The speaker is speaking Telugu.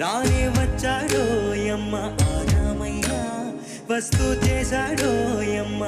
రానే వచ్చాడో యమ్మ ఆరామయ్య వస్తు వస్తూ చేశాడో యమ్మ